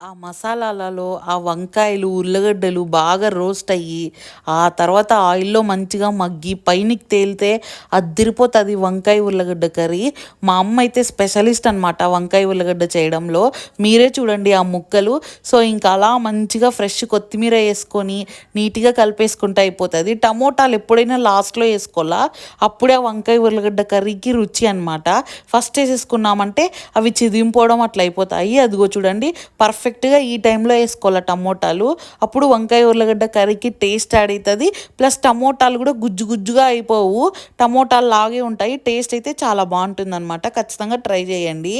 ఆ మసాలాలలో ఆ వంకాయలు ఉర్లగడ్డలు బాగా రోస్ట్ అయ్యి ఆ తర్వాత ఆయిల్లో మంచిగా మగ్గి పైనకి తేలితే అద్దిరిపోతుంది వంకాయ ఉర్లగడ్డ కర్రీ. మా అమ్మ అయితే స్పెషలిస్ట్ అనమాట వంకాయ ఉర్లగడ్డ చేయడంలో. మీరే చూడండి ఆ ముక్కలు. సో ఇంకా అలా మంచిగా ఫ్రెష్ కొత్తిమీర వేసుకొని నీట్గా కలిపేసుకుంటే అయిపోతుంది. టమోటాలు ఎప్పుడైనా లాస్ట్లో వేసుకోవాలా? అప్పుడే ఆ వంకాయ ఉర్లగడ్డ కర్రీకి రుచి అనమాట ఫస్ట్ వేసేసుకున్నామంటే అవి చిదింపోవడం అట్లా అయిపోతాయి. అదిగో చూడండి పర్ఫెక్ట్ పర్ఫెక్ట్గా ఈ టైంలో వేసుకోవాలి టమోటాలు. అప్పుడు వంకాయ ఉర్లగడ్డ కర్రీకి టేస్ట్ యాడ్ అవుతుంది ప్లస్ టమోటాలు కూడా గుజ్జు గుజ్జుగా అయిపోవు. టమోటాలు లాగే ఉంటాయి. టేస్ట్ అయితే చాలా బాగుంటుంది అనమాట ఖచ్చితంగా ట్రై చేయండి.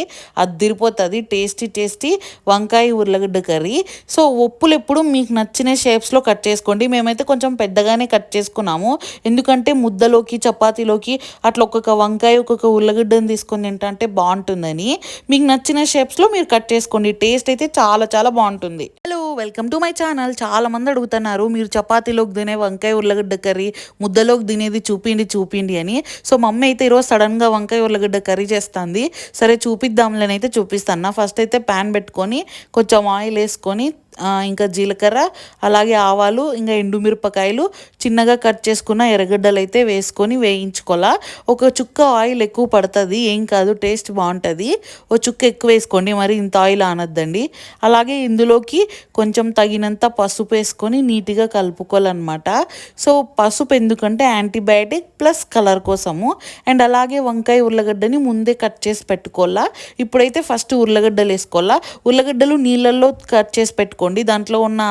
అదిరిపోతుంది టేస్టీ టేస్టీ వంకాయ ఉర్లగడ్డ కర్రీ. సో ఒప్పులు ఎప్పుడు మీకు నచ్చిన షేప్స్లో కట్ చేసుకోండి. మేమైతే కొంచెం పెద్దగానే కట్ చేసుకున్నాము. ఎందుకంటే ముద్దలోకి చపాతీలోకి అట్లా ఒక్కొక్క వంకాయ ఒక్కొక్క ఉర్లగడ్డని తీసుకొని తింటే బాగుంటుందని. మీకు నచ్చిన షేప్స్లో మీరు కట్ చేసుకోండి. టేస్ట్ అయితే చాలా చాలా చాలా బాగుంటుంది. Hello welcome to my channel. చాలా మంది అడుగుతున్నారు మీరు చపాతీలోకి తినే వంకాయ ఉర్లగడ్డ కర్రీ ముద్దలోకి తినేది చూపిండి చూపిండి అని. సో మమ్మీ అయితే ఈరోజు సడన్గా వంకాయ ఉర్లగడ్డ కర్రీ చేస్తుంది. సరే చూపిద్దాంలేనైతే చూపిస్తాను. ఫస్ట్ అయితే ప్యాన్ పెట్టుకొని కొంచెం ఆయిల్ వేసుకొని ఇంకా జీలకర్ర అలాగే ఆవాలు ఇంకా ఎండుమిరపకాయలు చిన్నగా కట్ చేసుకున్న ఎర్రగడ్డలు అయితే వేసుకొని వేయించుకోవాలా. ఒక చుక్క ఆయిల్ ఎక్కువ పడుతుంది ఏం కాదు టేస్ట్ బాగుంటుంది. ఓ చుక్క ఎక్కువ వేసుకోండి మరి ఇంత ఆయిల్ ఆనద్దండి. అలాగే ఇందులోకి కొంచెం తగినంత పసుపు వేసుకొని నీట్గా కలుపుకోవాలన్నమాట. సో పసుపు ఎందుకంటే యాంటీబయాటిక్ ప్లస్ కలర్ కోసము. అండ్ అలాగే వంకాయ ఉర్లగడ్డని ముందే కట్ చేసి పెట్టుకోవాలా. ఇప్పుడైతే ఫస్ట్ ఉర్లగడ్డలు వేసుకోవాలా. ఉర్లగడ్డలు నీళ్ళల్లో కట్ చేసి పెట్టుకోండి. అనుకోండి దాంట్లో ఉన్న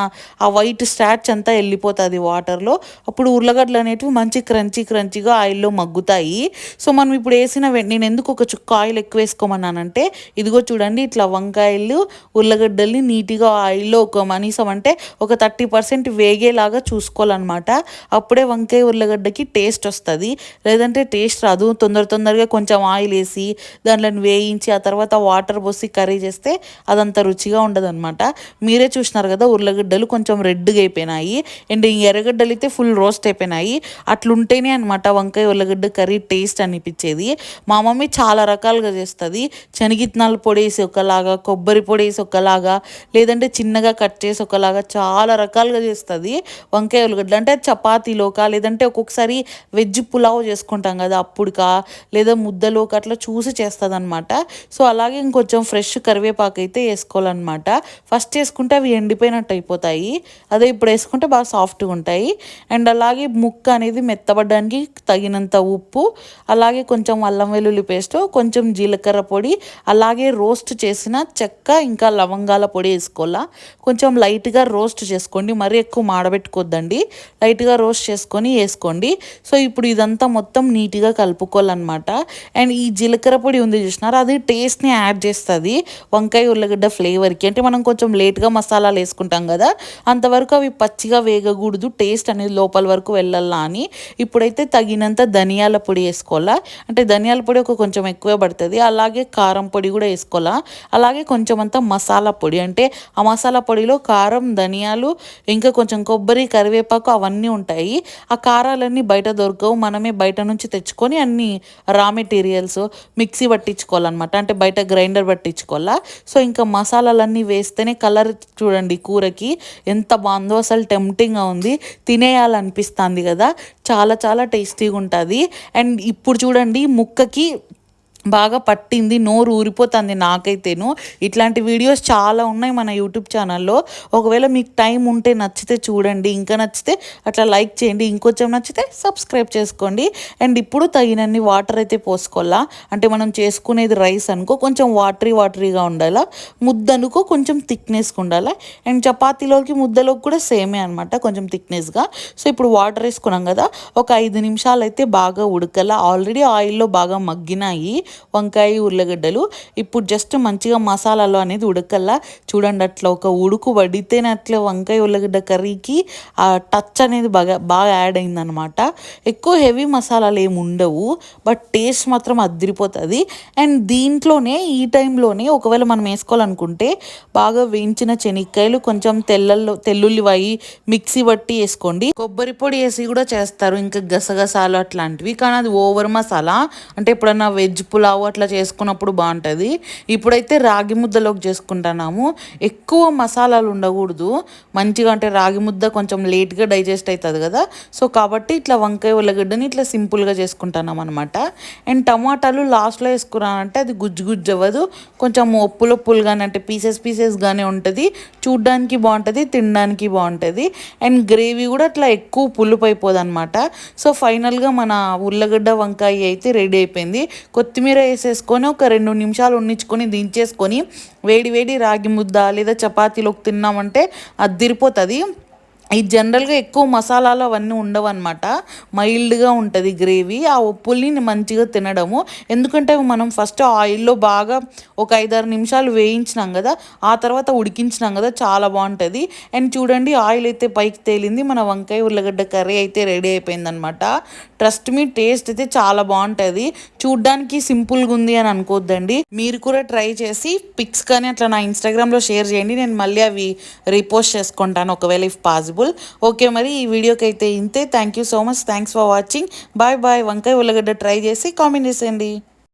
ఆ వైట్ స్టాచ్ అంతా వెళ్ళిపోతుంది వాటర్లో అప్పుడు ఉర్లగడ్డలు అనేటివి మంచి క్రంచీ క్రంచీగా ఆయిల్లో మగ్గుతాయి. సో మనం ఇప్పుడు వేసిన నేను ఎందుకు ఒక చుక్క ఆయిల్ ఎక్కువ వేసుకోమన్నానంటే ఇదిగో చూడండి ఇట్లా వంకాయలు ఉర్లగడ్డల్ని నీట్గా ఆయిల్లో ఒక మనీసం అంటే ఒక థర్టీ పర్సెంట్ వేగేలాగా చూసుకోవాలన్నమాట. అప్పుడే వంకాయ ఉర్లగడ్డకి టేస్ట్ వస్తుంది. లేదంటే టేస్ట్ రాదు. తొందర తొందరగా కొంచెం ఆయిల్ వేసి దాంట్లో వేయించి ఆ తర్వాత వాటర్ పోసి కర్రీ చేస్తే అదంత రుచిగా ఉండదు అనమాట మీరే చూసి చూసినారు కదా ఉర్లగడ్డలు కొంచెం రెడ్గా అయిపోయినాయి. అండ్ ఎర్రగడ్డలు అయితే ఫుల్ రోస్ట్ అయిపోయినాయి. అట్లుంటేనే అనమాట వంకాయ ఉర్లగడ్డ కర్రీ టేస్ట్ అనిపించేది. మా మమ్మీ చాలా రకాలుగా చేస్తుంది. శనగిత్నాల పొడి వేసి ఒకలాగా కొబ్బరి పొడి వేసి ఒకలాగా లేదంటే చిన్నగా కట్ చేసి ఒకలాగా చాలా రకాలుగా చేస్తుంది. వంకాయ ఉల్లగడ్డ అంటే చపాతీలోక లేదంటే ఒక్కొక్కసారి వెజ్ పులావ్ చేసుకుంటాం కదా అప్పుడుకా లేదా ముద్దలోకి అట్లా చూసి చేస్తుంది అనమాట సో అలాగే ఇంకొంచెం ఫ్రెష్ కరివేపాకు అయితే వేసుకోవాలన్నమాట. ఫస్ట్ వేసుకుంటే అవి ఎండిపోయినట్టు అయిపోతాయి. అదే ఇప్పుడు వేసుకుంటే బాగా సాఫ్ట్గా ఉంటాయి. అండ్ అలాగే ముక్క అనేది మెత్తబడడానికి తగినంత ఉప్పు అలాగే కొంచెం అల్లం వెల్లుల్లి పేస్ట్ కొంచెం జీలకర్ర పొడి అలాగే రోస్ట్ చేసిన చెక్క ఇంకా లవంగాల పొడి వేసుకోవాలా. కొంచెం లైట్గా రోస్ట్ చేసుకోండి. మరీ ఎక్కువ మాడబెట్టుకోద్దండి లైట్గా రోస్ట్ చేసుకొని వేసుకోండి. సో ఇప్పుడు ఇదంతా మొత్తం నీట్గా కలుపుకోవాలన్నమాట. అండ్ ఈ జీలకర్ర పొడి ఉంది చూసినారా? అది టేస్ట్ని యాడ్ చేస్తుంది. వంకాయ ఉల్లగడ్డ ఫ్లేవర్కి అంటే మనం కొంచెం లేట్గా మసాలా మసాలాలు వేసుకుంటాం కదా అంతవరకు అవి పచ్చిగా వేగకూడదు టేస్ట్ అనేది లోపల వరకు వెళ్ళాలా అని. ఇప్పుడైతే తగినంత ధనియాల పొడి వేసుకోవాలా. అంటే ధనియాల పొడి ఒక కొంచెం ఎక్కువే పడుతుంది. అలాగే కారం పొడి కూడా వేసుకోవాలా. అలాగే కొంచెం అంతా మసాలా పొడి. అంటే ఆ మసాలా పొడిలో కారం ధనియాలు ఇంకా కొంచెం కొబ్బరి కరివేపాకు అవన్నీ ఉంటాయి. ఆ కారాలన్నీ బయట దొరకవు. మనమే బయట నుంచి తెచ్చుకొని అన్ని రా మెటీరియల్స్ మిక్సీ పట్టించుకోవాలన్నమాట. అంటే బయట గ్రైండర్ పట్టించుకోవాలా. సో ఇంకా మసాలాలన్నీ వేస్తేనే కలర్ చూ చూడండి కూరకి. ఎంత బాగుందో అసలు టెంప్టింగ్గా ఉంది. తినేయాలనిపిస్తుంది కదా. చాలా చాలా టేస్టీగా ఉంటుంది. అండ్ ఇప్పుడు చూడండి ముక్కకి బాగా పట్టింది నోరు ఊరిపోతుంది నాకైతేను. ఇట్లాంటి వీడియోస్ చాలా ఉన్నాయి మన యూట్యూబ్ ఛానల్లో. ఒకవేళ మీకు టైం ఉంటే నచ్చితే చూడండి ఇంకా నచ్చితే అట్లా లైక్ చేయండి ఇంకొంచెం నచ్చితే సబ్స్క్రైబ్ చేసుకోండి. అండ్ ఇప్పుడు తగినన్ని వాటర్ అయితే పోసుకోవాలా? అంటే మనం చేసుకునేది రైస్ అనుకో కొంచెం వాటరీ వాటరీగా ఉండాలా? ముద్ద అనుకో కొంచెం థిక్నెస్గా ఉండాలా? అండ్ చపాతీలోకి ముద్దలోకి కూడా సేమే అనమాట కొంచెం థిక్నెస్గా. సో ఇప్పుడు వాటర్ వేసుకున్నాం కదా ఒక ఐదు నిమిషాలు అయితే బాగా ఉడకలా? ఆల్రెడీ ఆయిల్లో బాగా మగ్గినాయి. వంకాయ ఉర్లగడ్డలు. ఇప్పుడు జస్ట్ మంచిగా మసాలాలో అనేది ఉడకల్లా. చూడండి అట్లా ఒక ఉడుకు పడితేనే అట్లా వంకాయ ఉర్లగడ్డ కర్రీకి ఆ టచ్ అనేది బాగా బాగా యాడ్ అయిందనమాట ఎక్కువ హెవీ మసాలాలు ఏమి ఉండవు బట్ టేస్ట్ మాత్రం అదిరిపోతుంది అండ్ దీంట్లోనే ఈ టైంలోనే ఒకవేళ మనం వేసుకోవాలనుకుంటే బాగా వేయించిన శనక్కాయలు కొంచెం తెల్లల్లో తెల్లుల్లివాయి మిక్సీ బట్టి వేసుకోండి. కొబ్బరి పొడి వేసి కూడా చేస్తారు ఇంకా గసగసాలు అట్లాంటివి. కానీ అది ఓవర్ మసాలా. అంటే ఎప్పుడన్నా వెజ్ పులావ్ అట్లా చేసుకున్నప్పుడు బాగుంటుంది. ఇప్పుడైతే రాగి ముద్దలోకి చేసుకుంటున్నాము. ఎక్కువ మసాలాలు ఉండకూడదు. మంచిగా అంటే రాగి ముద్ద కొంచెం లేట్గా డైజెస్ట్ అవుతుంది కదా. సో కాబట్టి ఇట్లా వంకాయ ఉల్లగడ్డని ఇట్లా సింపుల్గా చేసుకుంటున్నాం అనమాట అండ్ టమాటాలు లాస్ట్లో వేసుకున్నానంటే అది గుజ్జు గుజ్జు అవ్వదు. కొంచెం ఒప్పులు ఒప్పులుగానే అంటే పీసెస్ పీసెస్గానే ఉంటుంది. చూడ్డానికి బాగుంటుంది తినడానికి బాగుంటుంది. అండ్ గ్రేవీ కూడా అట్లా ఎక్కువ పులుపు అయిపోదు అనమాట సో ఫైనల్గా మన ఉల్లగడ్డ వంకాయ అయితే రెడీ అయిపోయింది. కొత్తిమీర వేసేసుకొని ఒక రెండు నిమిషాలు ఉన్నించుకొని దించేసుకొని వేడి వేడి రాగి ముద్ద లేదా చపాతీలోకి తిన్నామంటే అద్దిరిపోతుంది ఈ జనరల్గా ఎక్కువ మసాలాలు అవన్నీ ఉండవు అనమాట మైల్డ్గా ఉంటుంది గ్రేవీ. ఆ ఉప్పుల్ని మంచిగా తినడము. ఎందుకంటే మనం ఫస్ట్ ఆయిల్లో బాగా ఒక ఐదారు నిమిషాలు వేయించినాం కదా ఆ తర్వాత ఉడికించినాం కదా చాలా బాగుంటుంది. అండ్ చూడండి ఆయిల్ అయితే పైకి తేలింది. మన వంకాయ ఉల్లగడ్డ కర్రీ అయితే రెడీ అయిపోయింది అనమాట ట్రస్ట్ మీ టేస్ట్ అయితే చాలా బాగుంటుంది. చూడ్డానికి సింపుల్గా ఉంది అని అనుకోద్దండి. మీరు కూడా ట్రై చేసి పిక్స్ కానీ అట్లా నా ఇన్స్టాగ్రామ్లో షేర్ చేయండి. నేను మళ్ళీ అవి రీపోస్ట్ చేసుకుంటాను. ఒకవేళ ఇఫ్ పాసిబుల్ ఓకే మరి ఈ వీడియోకి అయితే ఇంతే. Thank you so much thanks for watching bye bye వంకాయ ఉల్లగడ్డ ట్రై చేసి కామెంట్ చేసేయండి.